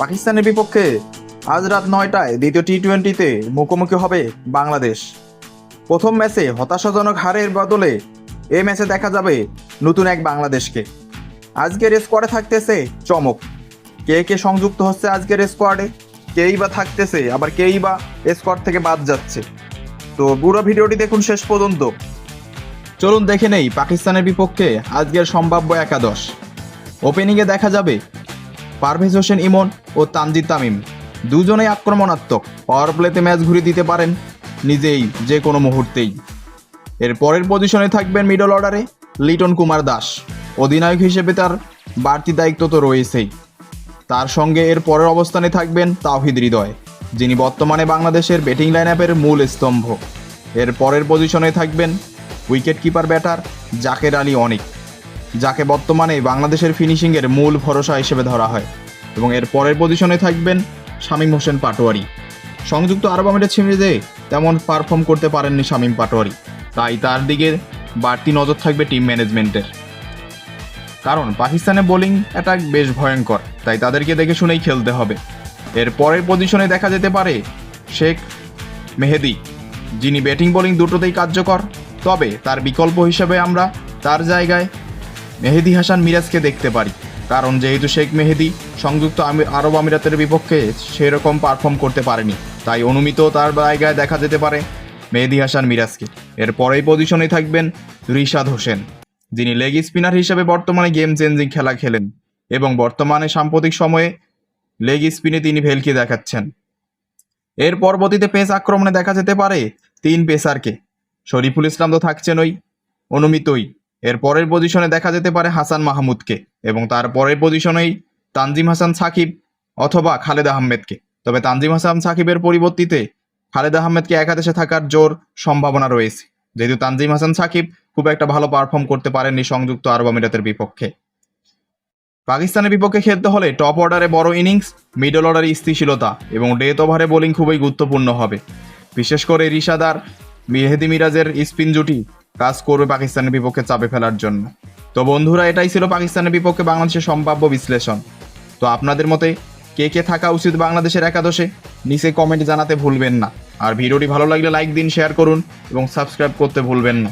পাকিস্তানের বিপক্ষে আজ রাত নয়টায় দ্বিতীয় টি টোয়েন্টিতে মুখোমুখি হবে বাংলাদেশ। প্রথম ম্যাচে হতাশাজনক হারের বদলে এ ম্যাচে দেখা যাবে নতুন এক বাংলাদেশকে। আজকের স্কোয়াডে থাকতেছে চমক। কে কে সংযুক্ত হচ্ছে আজকের স্কোয়াডে কেই বা থাকতেছে, আবার কেই বা স্কোয়াড থেকে বাদ যাচ্ছে? তো পুরো ভিডিওটি দেখুন শেষ পর্যন্ত। চলুন দেখে নেই পাকিস্তানের বিপক্ষে আজকের সম্ভাব্য একাদশ। ওপেনিংয়ে দেখা যাবে পারভেজ হোসেন ইমন ও তানজিদ তামিম। দুজনেই আক্রমণাত্মক। পাওয়ার প্লেতে ম্যাচ ঘুরে দিতে পারেন নিজেই যে কোনো মুহূর্তেই। এর পরের পজিশনে থাকবেন মিডল অর্ডারে লিটন কুমার দাস। অধিনায়ক হিসেবে তার বাড়তি দায়িত্ব তো রয়েছেই। তার সঙ্গে এর পরের অবস্থানে থাকবেন তাওহিদ হৃদয়, যিনি বর্তমানে বাংলাদেশের ব্যাটিং লাইন আপের মূল স্তম্ভ। এর পরের পজিশনে থাকবেন wicket keeper batter Jaker Ali Anik. যাকে বর্তমানে বাংলাদেশের ফিনিশিংয়ের মূল ভরসা হিসেবে ধরা হয়। এবং এর পরের পজিশনে থাকবেন শামীম হোসেন পাটোয়ারি। সংযুক্ত আরব আমিরের সিরিজে তেমন পারফর্ম করতে পারেননি শামীম পাটোয়ারি। তাই তার দিকে বাড়তি নজর থাকবে টিম ম্যানেজমেন্টের কারণ পাকিস্তানের বোলিং অ্যাটাক বেশ ভয়ঙ্কর, তাই তাদেরকে দেখে শুনেই খেলতে হবে। এর পরের পজিশনে দেখা যেতে পারে শেখ মেহেদি, যিনি ব্যাটিং বোলিং দুটোতেই কার্যকর। তবে তার বিকল্প হিসেবে আমরা তার জায়গায় মেহেদি হাসান মিরাজকে দেখতে পারি। কারণ যেহেতু শেখ মেহেদি, সংযুক্ত আরব আমিরাতের বিপক্ষে সেরকম পারফর্ম করতে পারেনি। তাই অনুমিত তার জায়গায় দেখা যেতে পারে মেহেদি হাসান মিরাজকে। এর পরেই পজিশনে থাকবেন রিশাদ হোসেন, যিনি লেগ স্পিনার হিসেবে বর্তমানে গেম চেঞ্জিং খেলা খেলেন এবং বর্তমানে সাম্প্রতিক সময়ে লেগ স্পিনে তিনি ভেলকি দেখাচ্ছেন। এর পরবর্তীতে পেস আক্রমণে দেখা যেতে পারে তিন পেসারকে। শরীফুল ইসলাম তো থাকছেন ওই অনুমিতই। এর পরের পজিশনে দেখা যেতে পারে হাসান মাহমুদকে এবং তার পরের পজিশনেই তানজিম হাসান সাকিব অথবা খালেদ আহমেদকে। তবে তানজিম হাসান সাকিবের পরিবর্তিতে খালেদ আহমেদকে একাদেশে থাকার জোর সম্ভাবনা রয়েছে। যেহেতু তানজিম হাসান সাকিব খুব একটা ভালো পারফর্ম করতে পারেননি সংযুক্ত আরব আমিরাতের বিপক্ষে। পাকিস্তানের বিপক্ষে খেলতে হলে টপ অর্ডারে বড় ইনিংস মিডল অর্ডারে স্থিতিশীলতা এবং ডেথ ওভারে বোলিং খুবই গুরুত্বপূর্ণ হবে। বিশেষ করে রিশাদার মেহেদি মিরাজের স্পিন জুটি কাজ করবে পাকিস্তানের বিপক্ষে চাপে ফেলার জন্য। তো বন্ধুরা, এটাই ছিল পাকিস্তানের বিপক্ষে বাংলাদেশের সম্ভাব্য বিশ্লেষণ। তো আপনাদের মতে কে কে থাকা উচিত বাংলাদেশের একাদশে? নিচে কমেন্ট জানাতে ভুলবেন না। আর ভিডিওটি ভালো লাগলে লাইক দিন শেয়ার করুন এবং সাবস্ক্রাইব করতে ভুলবেন না।